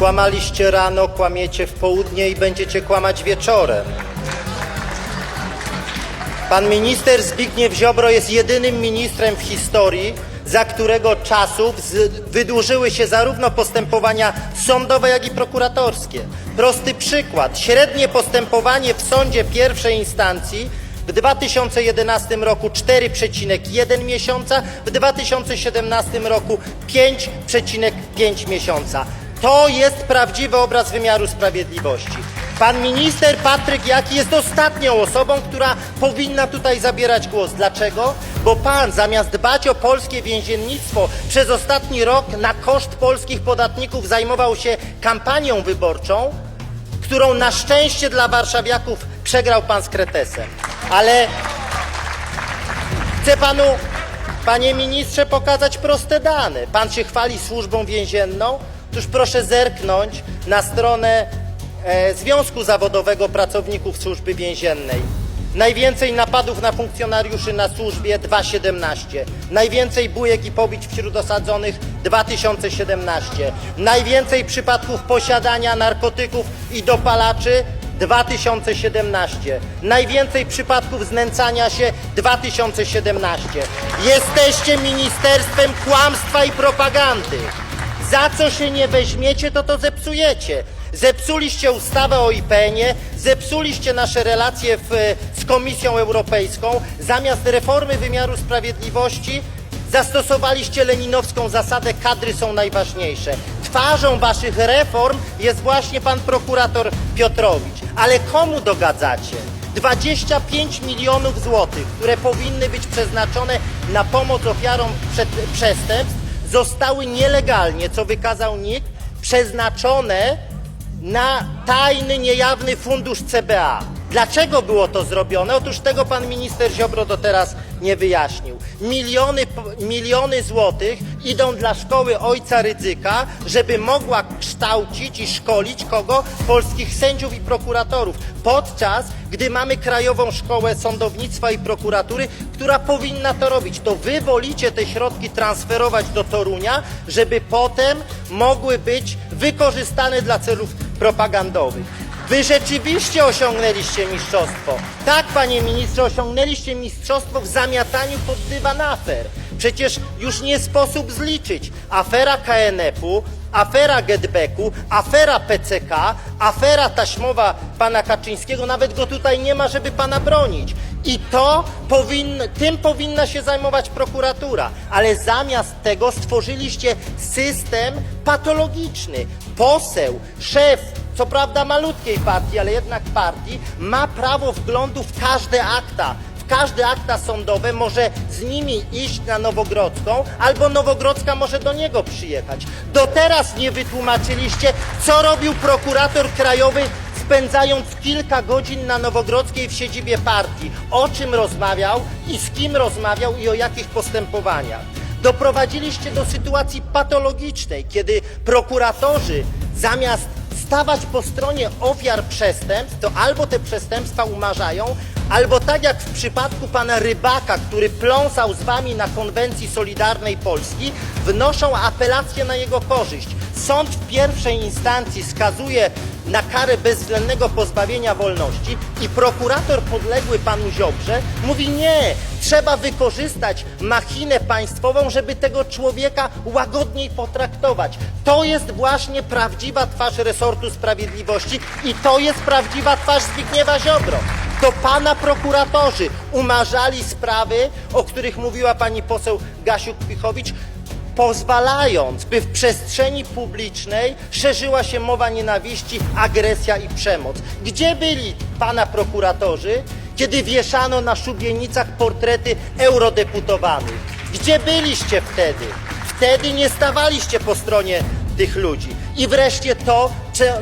Kłamaliście rano, kłamiecie w południe i będziecie kłamać wieczorem. Pan minister Zbigniew Ziobro jest jedynym ministrem w historii, za którego czasów wydłużyły się zarówno postępowania sądowe, jak i prokuratorskie. Prosty przykład. Średnie postępowanie w sądzie pierwszej instancji w 2011 roku 4,1 miesiąca, w 2017 roku 5,5 miesiąca. To jest prawdziwy obraz wymiaru sprawiedliwości. Pan minister Patryk Jaki jest ostatnią osobą, która powinna tutaj zabierać głos. Dlaczego? Bo pan zamiast dbać o polskie więziennictwo przez ostatni rok na koszt polskich podatników zajmował się kampanią wyborczą, którą na szczęście dla warszawiaków przegrał pan z Kretesem. Ale chcę panu, panie ministrze, pokazać proste dane. Pan się chwali służbą więzienną? Otóż proszę zerknąć na stronę e, Związku Zawodowego Pracowników Służby Więziennej. Najwięcej napadów na funkcjonariuszy na służbie 2,17. Najwięcej bujek i pobić wśród osadzonych 2017. Najwięcej przypadków posiadania narkotyków i dopalaczy 2017. Najwięcej przypadków znęcania się 2017. Jesteście ministerstwem kłamstwa i propagandy. Za co się nie weźmiecie, to to zepsujecie. Zepsuliście ustawę o IPN-ie, zepsuliście nasze relacje w, z Komisją Europejską. Zamiast reformy wymiaru sprawiedliwości zastosowaliście leninowską zasadę kadry są najważniejsze. Twarzą waszych reform jest właśnie pan prokurator Piotrowicz. Ale komu dogadzacie? 25 milionów złotych, które powinny być przeznaczone na pomoc ofiarom przed, przestępstw, zostały nielegalnie, co wykazał NIK, przeznaczone na tajny, niejawny fundusz CBA. Dlaczego było to zrobione? Otóż tego pan minister Ziobro do teraz nie wyjaśnił. Miliony, miliony złotych idą dla szkoły ojca Rydzyka, żeby mogła kształcić i szkolić kogo? Polskich sędziów i prokuratorów. Podczas gdy mamy Krajową Szkołę Sądownictwa i Prokuratury, która powinna to robić. To wy wolicie te środki transferować do Torunia, żeby potem mogły być wykorzystane dla celów propagandowych. Wy rzeczywiście osiągnęliście mistrzostwo. Tak, panie ministrze, osiągnęliście mistrzostwo w zamiataniu pod dywan afer. Przecież już nie sposób zliczyć. Afera KNF-u, afera Getbacku, afera PCK, afera taśmowa pana Kaczyńskiego, nawet go tutaj nie ma, żeby pana bronić. I to powinno, tym powinna się zajmować prokuratura. Ale zamiast tego stworzyliście system patologiczny. Poseł, szef, co prawda malutkiej partii, ale jednak partii, ma prawo wglądu w każde akta. W każde akta sądowe może z nimi iść na Nowogrodzką, albo Nowogrodzka może do niego przyjechać. Do teraz nie wytłumaczyliście, co robił prokurator krajowy spędzając kilka godzin na Nowogrodzkiej w siedzibie partii, o czym rozmawiał i z kim rozmawiał i o jakich postępowaniach. Doprowadziliście do sytuacji patologicznej, kiedy prokuratorzy zamiast stawać po stronie ofiar przestępstw, to albo te przestępstwa umarzają, albo tak jak w przypadku pana Rybaka, który pląsał z wami na konwencji Solidarnej Polski, wnoszą apelację na jego korzyść. Sąd w pierwszej instancji skazuje na karę bezwzględnego pozbawienia wolności i prokurator podległy panu Ziobrze mówi nie, trzeba wykorzystać machinę państwową, żeby tego człowieka łagodniej potraktować. To jest właśnie prawdziwa twarz resortu sprawiedliwości i to jest prawdziwa twarz Zbigniewa Ziobro. To pana prokuratorzy umarzali sprawy, o których mówiła pani poseł Gasiuk-Pichowicz, pozwalając, by w przestrzeni publicznej szerzyła się mowa nienawiści, agresja i przemoc. Gdzie byli pana prokuratorzy, kiedy wieszano na szubienicach portrety eurodeputowanych? Gdzie byliście wtedy? Wtedy nie stawaliście po stronie tych ludzi. I wreszcie to,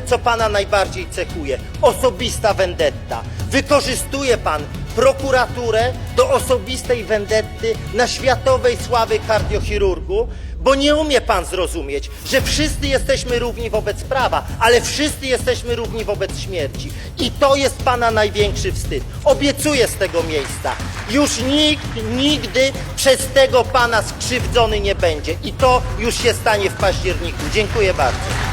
co pana najbardziej cechuje osobista vendetta. Wykorzystuje pan prokuraturę do osobistej vendetty na światowej sławy kardiochirurgu, bo nie umie pan zrozumieć, że wszyscy jesteśmy równi wobec prawa, ale wszyscy jesteśmy równi wobec śmierci. I to jest pana największy wstyd. Obiecuję z tego miejsca. Już nikt nigdy przez tego pana skrzywdzony nie będzie. I to już się stanie w październiku. Dziękuję bardzo.